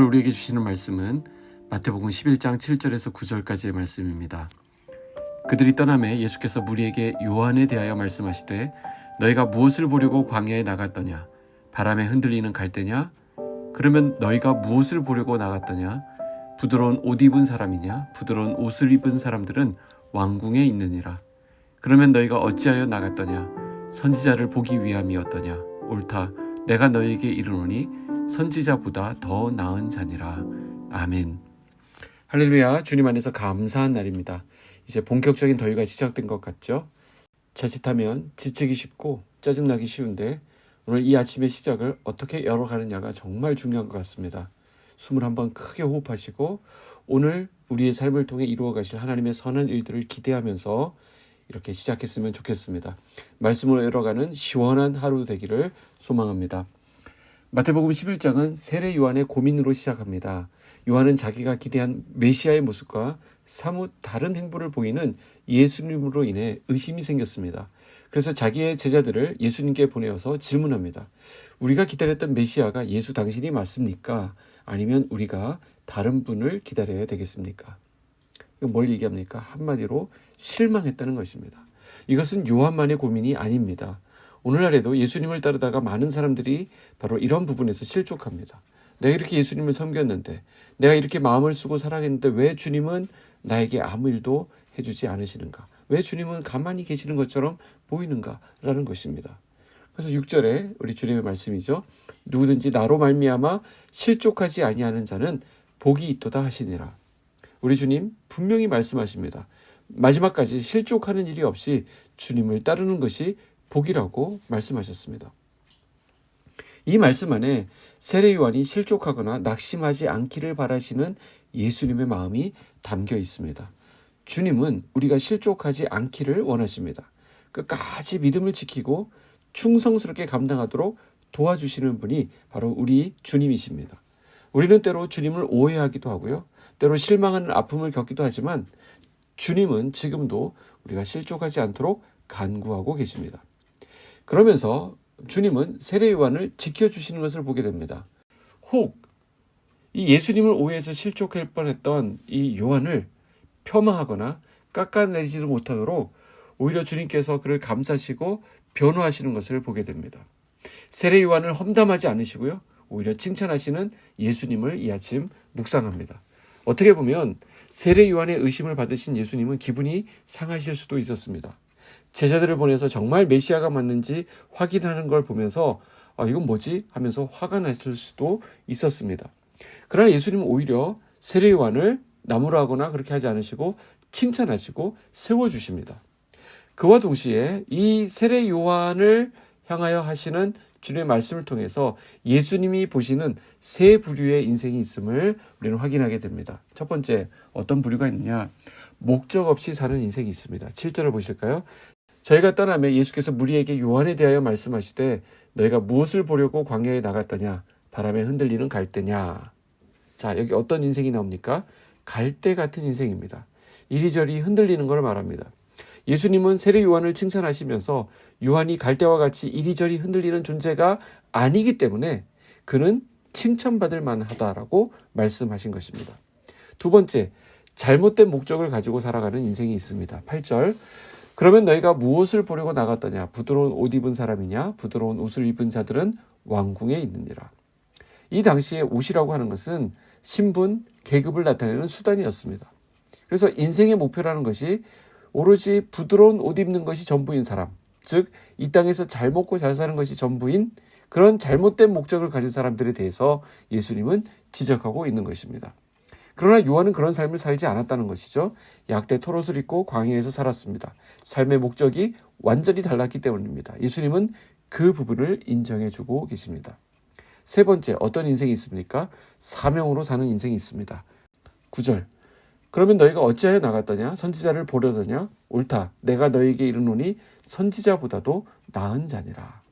우리에게 주시는 말씀은 마태복음 11장 7절에서 9절까지의 말씀입니다. 그들이 떠남에 예수께서 무리에게 요한에 대하여 말씀하시되 너희가 무엇을 보려고 광야에 나갔더냐? 바람에 흔들리는 갈대냐? 그러면 너희가 무엇을 보려고 나갔더냐? 부드러운 옷 입은 사람이냐? 부드러운 옷을 입은 사람들은 왕궁에 있느니라. 그러면 너희가 어찌하여 나갔더냐? 선지자를 보기 위함이었더냐? 옳다. 내가 너희에게 이르노니 선지자보다 더 나은 자니라 아멘 할렐루야 주님 안에서 감사한 날입니다 이제 본격적인 더위가 시작된 것 같죠 자칫하면 지치기 쉽고 짜증나기 쉬운데 오늘 이 아침의 시작을 어떻게 열어가느냐가 정말 중요한 것 같습니다. 숨을 한번 크게 호흡하시고 오늘 우리의 삶을 통해 이루어 가실 하나님의 선한 일들을 기대하면서 이렇게 시작했으면 좋겠습니다. 말씀으로 열어가는 시원한 하루 되기를 소망합니다. 마태복음 11장은 세례 요한의 고민으로 시작합니다. 요한은 자기가 기대한 메시아의 모습과 사뭇 다른 행보를 보이는 예수님으로 인해 의심이 생겼습니다. 그래서 자기의 제자들을 예수님께 보내어서 질문합니다. 우리가 기다렸던 메시아가 예수 당신이 맞습니까? 아니면 우리가 다른 분을 기다려야 되겠습니까? 뭘 얘기합니까? 한마디로 실망했다는 것입니다. 이것은 요한만의 고민이 아닙니다. 오늘날에도 예수님을 따르다가 많은 사람들이 바로 이런 부분에서 실족합니다. 내가 이렇게 예수님을 섬겼는데, 내가 이렇게 마음을 쓰고 사랑했는데 왜 주님은 나에게 아무 일도 해주지 않으시는가? 왜 주님은 가만히 계시는 것처럼 보이는가? 라는 것입니다. 그래서 6절에 우리 주님의 말씀이죠. 누구든지 나로 말미암아 실족하지 아니하는 자는 복이 있도다 하시니라. 우리 주님 분명히 말씀하십니다. 마지막까지 실족하는 일이 없이 주님을 따르는 것이 복이라고 말씀하셨습니다. 이 말씀 안에 세례 요한이 실족하거나 낙심하지 않기를 바라시는 예수님의 마음이 담겨 있습니다. 주님은 우리가 실족하지 않기를 원하십니다. 끝까지 믿음을 지키고 충성스럽게 감당하도록 도와주시는 분이 바로 우리 주님이십니다. 우리는 때로 주님을 오해하기도 하고요. 때로 실망하는 아픔을 겪기도 하지만 주님은 지금도 우리가 실족하지 않도록 간구하고 계십니다. 그러면서 주님은 세례 요한을 지켜주시는 것을 보게 됩니다. 혹 이 예수님을 오해해서 실족할 뻔했던 이 요한을 폄하하거나 깎아내리지도 못하도록 오히려 주님께서 그를 감싸시고 변호하시는 것을 보게 됩니다. 세례 요한을 험담하지 않으시고요. 오히려 칭찬하시는 예수님을 이 아침 묵상합니다. 어떻게 보면 세례 요한의 의심을 받으신 예수님은 기분이 상하실 수도 있었습니다. 제자들을 보내서 정말 메시아가 맞는지 확인하는 걸 보면서 아, 이건 뭐지? 하면서 화가 났을 수도 있었습니다. 그러나 예수님은 오히려 세례 요한을 나무라거나 그렇게 하지 않으시고 칭찬하시고 세워주십니다. 그와 동시에 이 세례 요한을 향하여 하시는 주님의 말씀을 통해서 예수님이 보시는 세 부류의 인생이 있음을 우리는 확인하게 됩니다. 첫 번째, 어떤 부류가 있느냐? 목적 없이 사는 인생이 있습니다. 7절을 보실까요? 저희가 떠나며 예수께서 무리에게 요한에 대하여 말씀하시되 너희가 무엇을 보려고 광야에 나갔더냐? 바람에 흔들리는 갈대냐? 자, 여기 어떤 인생이 나옵니까? 갈대 같은 인생입니다. 이리저리 흔들리는 걸 말합니다. 예수님은 세례 요한을 칭찬하시면서 요한이 갈대와 같이 이리저리 흔들리는 존재가 아니기 때문에 그는 칭찬받을 만하다라고 말씀하신 것입니다. 두 번째, 잘못된 목적을 가지고 살아가는 인생이 있습니다. 8절. 그러면 너희가 무엇을 보려고 나갔더냐? 부드러운 옷 입은 사람이냐? 부드러운 옷을 입은 자들은 왕궁에 있느니라. 이 당시에 옷이라고 하는 것은 신분, 계급을 나타내는 수단이었습니다. 그래서 인생의 목표라는 것이 오로지 부드러운 옷 입는 것이 전부인 사람, 즉, 이 땅에서 잘 먹고 잘 사는 것이 전부인 그런 잘못된 목적을 가진 사람들에 대해서 예수님은 지적하고 있는 것입니다. 그러나 요한은 그런 삶을 살지 않았다는 것이죠. 약대 토롯을 입고 광야에서 살았습니다. 삶의 목적이 완전히 달랐기 때문입니다. 예수님은 그 부분을 인정해 주고 계십니다. 세 번째, 어떤 인생이 있습니까? 사명으로 사는 인생이 있습니다. 9절. 그러면 너희가 어찌하여 나갔더냐? 선지자를 보려더냐? 옳다. 내가 너희에게 이르노니 선지자보다도 나은 자니라.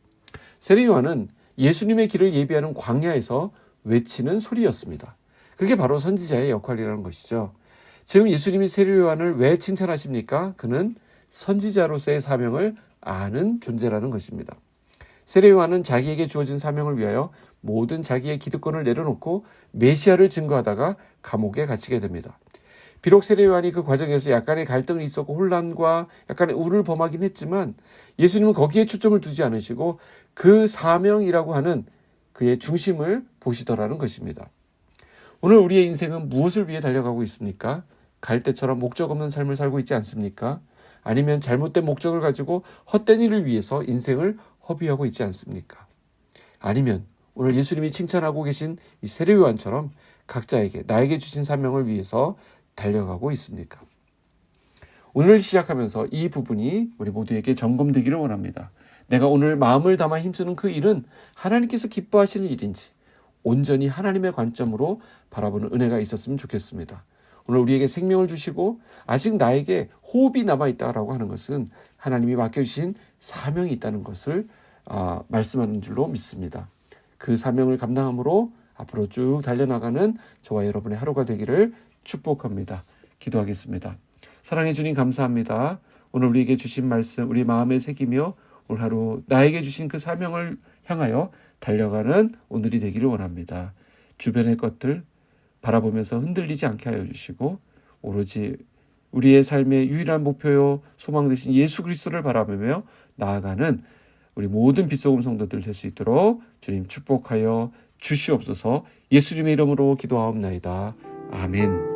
세례 요한은 예수님의 길을 예비하는 광야에서 외치는 소리였습니다. 그게 바로 선지자의 역할이라는 것이죠. 지금 예수님이 세례 요한을 왜 칭찬하십니까? 그는 선지자로서의 사명을 아는 존재라는 것입니다. 세례 요한은 자기에게 주어진 사명을 위하여 모든 자기의 기득권을 내려놓고 메시아를 증거하다가 감옥에 갇히게 됩니다. 비록 세례 요한이 그 과정에서 약간의 갈등이 있었고 혼란과 약간의 우를 범하긴 했지만 예수님은 거기에 초점을 두지 않으시고 그 사명이라고 하는 그의 중심을 보시더라는 것입니다. 오늘 우리의 인생은 무엇을 위해 달려가고 있습니까? 갈 때처럼 목적 없는 삶을 살고 있지 않습니까? 아니면 잘못된 목적을 가지고 헛된 일을 위해서 인생을 허비하고 있지 않습니까? 아니면 오늘 예수님이 칭찬하고 계신 이 세례 요한처럼 각자에게 나에게 주신 사명을 위해서 달려가고 있습니까? 오늘 시작하면서 이 부분이 우리 모두에게 점검되기를 원합니다. 내가 오늘 마음을 담아 힘쓰는 그 일은 하나님께서 기뻐하시는 일인지 온전히 하나님의 관점으로 바라보는 은혜가 있었으면 좋겠습니다. 오늘 우리에게 생명을 주시고 아직 나에게 호흡이 남아 있다라고 하는 것은 하나님이 맡겨주신 사명이 있다는 것을 아, 말씀하는 줄로 믿습니다. 그 사명을 감당함으로 앞으로 쭉 달려나가는 저와 여러분의 하루가 되기를 축복합니다. 기도하겠습니다. 사랑해 주님 감사합니다. 오늘 우리에게 주신 말씀 우리 마음에 새기며 오늘 하루 나에게 주신 그 사명을 향하여 달려가는 오늘이 되기를 원합니다. 주변의 것들 바라보면서 흔들리지 않게 하여 주시고 오로지 우리의 삶의 유일한 목표요 소망 되신 예수 그리스도를 바라보며 나아가는 우리 모든 빛소금 성도들 될 수 있도록 주님 축복하여 주시옵소서 예수님의 이름으로 기도하옵나이다. 아멘.